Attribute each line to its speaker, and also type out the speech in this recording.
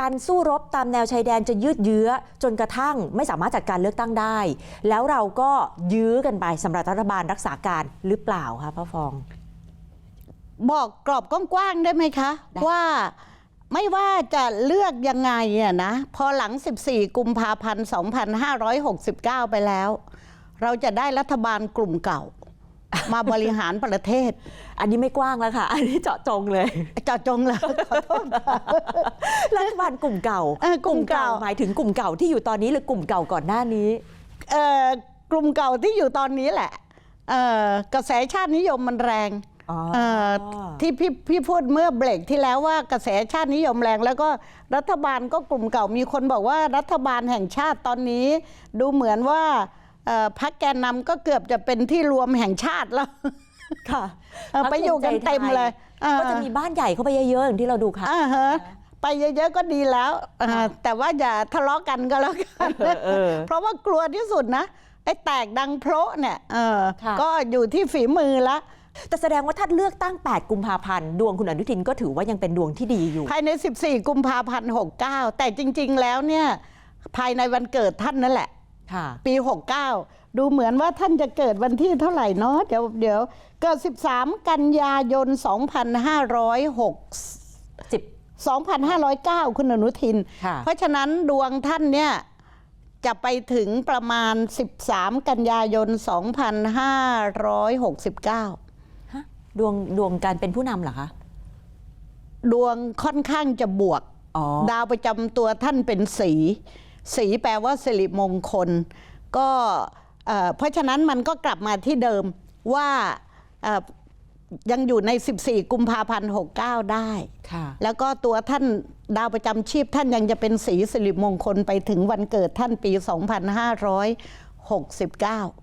Speaker 1: การสู้รบตามแนวชายแดนจะยืดเยื้อ จนกระทั่งไม่สามารถจัดการเลือกตั้งได้ แล้วเราก็ยื้อกันไปสำหรับรัฐบาลรักษาการหรือเปล่าคะพระฟอง
Speaker 2: บอกกรอบกว้างๆได้ไหมคะ ว่าไม่ว่าจะเลือกยังไงอะนะ พอหลัง 14 กุมภาพันธ์ 2569 ไปแล้ว เราจะได้รัฐบาลกลุ่มเก่า มาบริหารประเทศ
Speaker 1: อันนี้ไม่กว้างแล้วค่ะ อันนี้เจาะจงเลย
Speaker 2: เจาะจงเลยขอโทษค่ะ
Speaker 1: รัฐบาลกลุ่มเก่า
Speaker 2: เออกลุ่มเก่า
Speaker 1: หมายถึงกลุ่มเก่าที่อยู่ตอนนี้หรือกลุ่มเก่าก่อนหน้านี้
Speaker 2: เอ่อกลุ่มเก่าที่อยู่ตอนนี้แหละเอ่อกระแสชาตินิยมมันแรง
Speaker 1: อ๋อ
Speaker 2: เอ่อที่พี่พี่พูดเมื่อเบรกที่แล้วว่ากระแสชาตินิยมแรง แล้วก็รัฐบาลก็กลุ่มเก่ามีคนบอกว่ารัฐบาลแห่งชาติตอนนี้ ดูเหมือนว่าเอ่อ พรรคแกนนำก็เกือบจะเป็นที่รวมแห่งชาติแล้ว
Speaker 1: ค่ะ
Speaker 2: เออไปอยู่กันเต็มเลยเออ
Speaker 1: ก็จะมีบ้านใหญ่เข้าไปเยอะๆอย่างที่เราดูค่ะ
Speaker 2: อ่าฮะไปเยอะๆก็ดีแล้วอ่าแต่ว่าอย่าทะเลาะกันก็แล้วกัน
Speaker 1: เออเออ
Speaker 2: เพราะว่ากลัวที่สุดนะไอ้แตกดังโพระเนี่ยเออ
Speaker 1: ค่ะ
Speaker 2: ก็อยู่ที่ฝีมือละ
Speaker 1: แต่แสดงว่าถ้าเลือกตั้ง 8 กุมภาพันธ์ ดวงคุณอนุทินก็ถือว่ายังเป็นดวงที่ดีอยู่
Speaker 2: ภายใน 14 กุมภาพันธ์ 69 แต่จริง ๆ แล้วเนี่ย ภายในวันเกิดท่านนั่นแหละ
Speaker 1: ค่ะ
Speaker 2: ปี 69 ดูเหมือนว่าท่านจะเกิดวันที่เท่าไหร่เนาะเดี๋ยวเดี๋ยวเกิด 13 กันยายน 2506
Speaker 1: 10
Speaker 2: 2509 คุณอนุทิน
Speaker 1: ค่ะ
Speaker 2: เพราะฉะนั้นดวงท่านเนี่ยจะไปถึงประมาณ 13 กันยายน 2569
Speaker 1: ฮะดวงดวงการเป็นผู้นำเหรอคะ
Speaker 2: ดวงค่อนข้างจะบวก
Speaker 1: อ๋อ
Speaker 2: ดาวประจำตัวท่านเป็นสี สีแปลว่าสิริมงคล ก็เอ่อเพราะฉะนั้นมันก็กลับมาที่เดิมว่าเอ่อยังอยู่ใน 14 กุมภาพันธ์ 69 ได้
Speaker 1: ค่ะ
Speaker 2: แล้วก็ตัวท่านดาวประจำชีพท่านยังจะเป็นสีสิริมงคลไปถึงวันเกิดท่านปี 2569